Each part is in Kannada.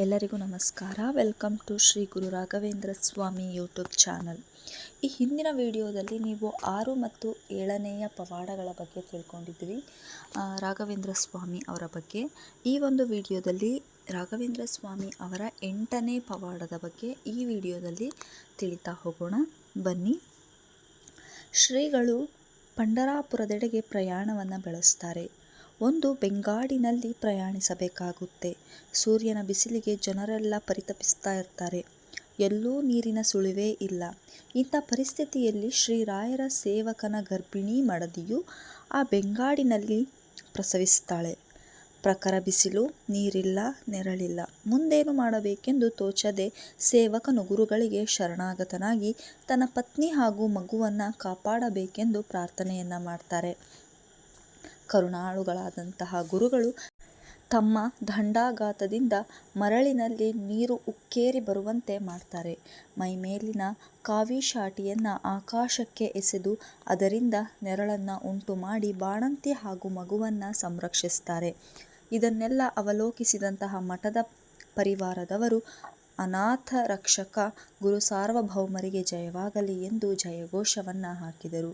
ಎಲ್ಲರಿಗೂ ನಮಸ್ಕಾರ. Welcome to Shri Guru Raghavendra Swami YouTube channel ಈ ಹಿಂದಿನ ವಿಡಿಯೋದಲ್ಲಿ ನೀವು ಆರು ಮತ್ತು ಏಳನೆಯ ಪವಾಡಗಳ ಬಗ್ಗೆ ತಿಳ್ಕೊಂಡಿದ್ವಿ ರಾಘವೇಂದ್ರ ಸ್ವಾಮಿ ಅವರ ಬಗ್ಗೆ. ಈ ಒಂದು ವಿಡಿಯೋದಲ್ಲಿ ರಾಘವೇಂದ್ರ ಸ್ವಾಮಿ ಅವರ ಎಂಟನೇ ಪವಾಡದ ಬಗ್ಗೆ ಈ ವಿಡಿಯೋದಲ್ಲಿ ತಿಳಿತಾ ಹೋಗೋಣ. ಬನ್ನಿ. ಶ್ರೀಗಳು ಪಂಡರಾಪುರದೆಡೆಗೆ ಪ್ರಯಾಣವನ್ನು ಬೆಳೆಸ್ತಾರೆ. ಒಂದು ಬೆಂಗಾಡಿನಲ್ಲಿ ಪ್ರಯಾಣಿಸಬೇಕಾಗುತ್ತೆ. ಸೂರ್ಯನ ಬಿಸಿಲಿಗೆ ಜನರೆಲ್ಲ ಪರಿತಪಿಸ್ತಾ ಇರ್ತಾರೆ. ಎಲ್ಲೂ ನೀರಿನ ಸುಳಿವೇ ಇಲ್ಲ. ಇಂಥ ಪರಿಸ್ಥಿತಿಯಲ್ಲಿ ಶ್ರೀರಾಯರ ಸೇವಕನ ಗರ್ಭಿಣಿ ಮಡದಿಯು ಆ ಬೆಂಗಾಡಿನಲ್ಲಿ ಪ್ರಸವಿಸ್ತಾಳೆ. ಪ್ರಖರ ಬಿಸಿಲು, ನೀರಿಲ್ಲ, ನೆರಳಿಲ್ಲ. ಮುಂದೇನು ಮಾಡಬೇಕೆಂದು ತೋಚದೆ ಸೇವಕನು ಗುರುಗಳಿಗೆ ಶರಣಾಗತನಾಗಿ ತನ್ನ ಪತ್ನಿ ಹಾಗೂ ಮಗುವನ್ನು ಕಾಪಾಡಬೇಕೆಂದು ಪ್ರಾರ್ಥನೆಯನ್ನು ಮಾಡ್ತಾರೆ. ಕರುಣಾಳುಗಳಾದಂತಹ ಗುರುಗಳು ತಮ್ಮ ದಂಡಾಘಾತದಿಂದ ಮರಳಿನಲ್ಲಿ ನೀರು ಉಕ್ಕೇರಿ ಬರುವಂತೆ ಮಾಡ್ತಾರೆ. ಮೈಮೇಲಿನ ಕಾವಿಶಾಟಿಯನ್ನು ಆಕಾಶಕ್ಕೆ ಎಸೆದು ಅದರಿಂದ ನೆರಳನ್ನು ಉಂಟು ಮಾಡಿ ಬಾಣಂತಿ ಹಾಗೂ ಮಗುವನ್ನು ಸಂರಕ್ಷಿಸ್ತಾರೆ. ಇದನ್ನೆಲ್ಲ ಅವಲೋಕಿಸಿದಂತಹ ಮಠದ ಪರಿವಾರದವರು ಅನಾಥ ರಕ್ಷಕ ಗುರು ಸಾರ್ವಭೌಮರಿಗೆ ಜಯವಾಗಲಿ ಎಂದು ಜಯಘೋಷವನ್ನು ಹಾಕಿದರು.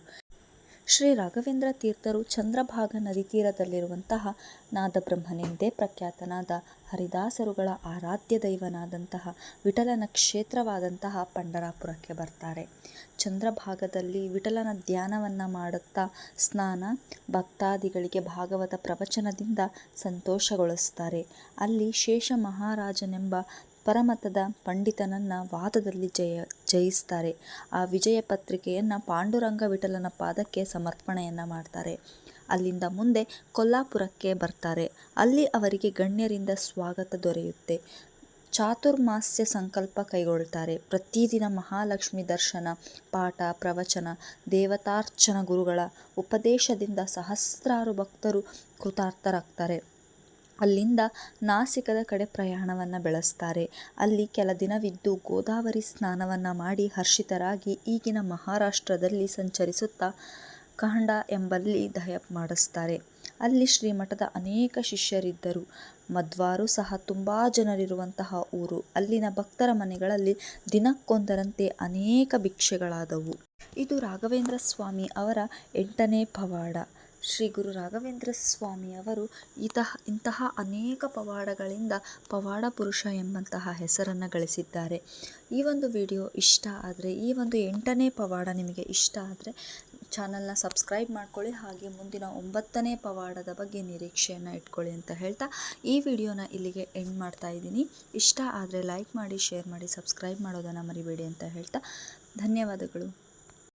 ಶ್ರೀ ರಾಘವೇಂದ್ರ ತೀರ್ಥರು ಚಂದ್ರಭಾಗ ನದಿ ತೀರದಲ್ಲಿರುವಂತಹ ನಾದಬ್ರಹ್ಮನೆಂದೇ ಪ್ರಖ್ಯಾತನಾದ ಹರಿದಾಸರುಗಳ ಆರಾಧ್ಯ ದೈವನಾದಂತಹ ವಿಠಲನ ಕ್ಷೇತ್ರವಾದಂತಹ ಪಂಡರಾಪುರಕ್ಕೆ ಬರ್ತಾರೆ. ಚಂದ್ರಭಾಗದಲ್ಲಿ ವಿಠಲನ ಧ್ಯಾನವನ್ನು ಮಾಡುತ್ತಾ ಸ್ನಾನ ಭಕ್ತಾದಿಗಳಿಗೆ ಭಾಗವತ ಪ್ರವಚನದಿಂದ ಸಂತೋಷಗೊಳಿಸ್ತಾರೆ. ಅಲ್ಲಿ ಶೇಷ ಮಹಾರಾಜನೆಂಬ ಪರಮತದ ಪಂಡಿತನನ್ನು ವಾದದಲ್ಲಿ ಜಯ, ಜಯಿಸ್ತಾರೆ. ಆ ವಿಜಯ ಪತ್ರಿಕೆಯನ್ನು ಪಾಂಡುರಂಗ ವಿಠಲನ ಪಾದಕ್ಕೆ ಸಮರ್ಪಣೆಯನ್ನು ಮಾಡ್ತಾರೆ. ಅಲ್ಲಿಂದ ಮುಂದೆ ಕೊಲ್ಲಾಪುರಕ್ಕೆ ಬರ್ತಾರೆ. ಅಲ್ಲಿ ಅವರಿಗೆ ಗಣ್ಯರಿಂದ ಸ್ವಾಗತ ದೊರೆಯುತ್ತೆ. ಚಾತುರ್ಮಾಸ್ಯ ಸಂಕಲ್ಪ ಕೈಗೊಳ್ತಾರೆ. ಪ್ರತಿದಿನ ಮಹಾಲಕ್ಷ್ಮಿ ದರ್ಶನ, ಪಾಠ, ಪ್ರವಚನ, ದೇವತಾರ್ಚನ ಗುರುಗಳ ಉಪದೇಶದಿಂದ ಸಹಸ್ರಾರು ಭಕ್ತರು ಕೃತಾರ್ಥರಾಗ್ತಾರೆ. ಅಲ್ಲಿಂದ ನಾಸಿಕದ ಕಡೆ ಪ್ರಯಾಣವನ್ನು ಬೆಳೆಸ್ತಾರೆ. ಅಲ್ಲಿ ಕೆಲ ದಿನವಿದ್ದು ಗೋದಾವರಿ ಸ್ನಾನವನ್ನು ಮಾಡಿ ಹರ್ಷಿತರಾಗಿ ಈಗಿನ ಮಹಾರಾಷ್ಟ್ರದಲ್ಲಿ ಸಂಚರಿಸುತ್ತಾ ಕಾಂಡ ಎಂಬಲ್ಲಿ ದಯ ಮಾಡಿಸ್ತಾರೆ. ಅಲ್ಲಿ ಶ್ರೀಮಠದ ಅನೇಕ ಶಿಷ್ಯರಿದ್ದರು. ಮಧ್ವಾರು ಸಹ ತುಂಬ ಜನರಿರುವಂತಹ ಊರು. ಅಲ್ಲಿನ ಭಕ್ತರ ಮನೆಗಳಲ್ಲಿ ದಿನಕ್ಕೊಂದರಂತೆ ಅನೇಕ ಭಿಕ್ಷೆಗಳಾದವು. ಇದು ರಾಘವೇಂದ್ರ ಸ್ವಾಮಿ ಅವರ ಎಂಟನೇ ಪವಾಡ. ಶ್ರೀ ಗುರು ರಾಘವೇಂದ್ರ ಸ್ವಾಮಿಯವರು ಇತಹ, ಇಂತಹ ಅನೇಕ ಪವಾಡಗಳಿಂದ ಪವಾಡ ಪುರುಷ ಎಂಬಂತಹ ಹೆಸರನ್ನು ಗಳಿಸಿದ್ದಾರೆ. ಈ ಒಂದು ವಿಡಿಯೋ ಇಷ್ಟ ಆದರೆ, ಈ ಒಂದು ಎಂಟನೇ ಪವಾಡ ನಿಮಗೆ ಇಷ್ಟ ಆದರೆ ಚಾನಲ್ನ ಸಬ್ಸ್ಕ್ರೈಬ್ ಮಾಡ್ಕೊಳ್ಳಿ, ಹಾಗೆ ಮುಂದಿನ ಒಂಬತ್ತನೇ ಪವಾಡದ ಬಗ್ಗೆ ನಿರೀಕ್ಷೆಯನ್ನು ಇಟ್ಕೊಳ್ಳಿ ಅಂತ ಹೇಳ್ತಾ ಈ ವಿಡಿಯೋನ ಇಲ್ಲಿಗೆ ಎಂಡ್ ಮಾಡ್ತಾ ಇದ್ದೀನಿ. ಇಷ್ಟ ಆದರೆ ಲೈಕ್ ಮಾಡಿ, ಶೇರ್ ಮಾಡಿ, ಸಬ್ಸ್ಕ್ರೈಬ್ ಮಾಡೋದನ್ನು ಮರಿಬೇಡಿ ಅಂತ ಹೇಳ್ತಾ ಧನ್ಯವಾದಗಳು.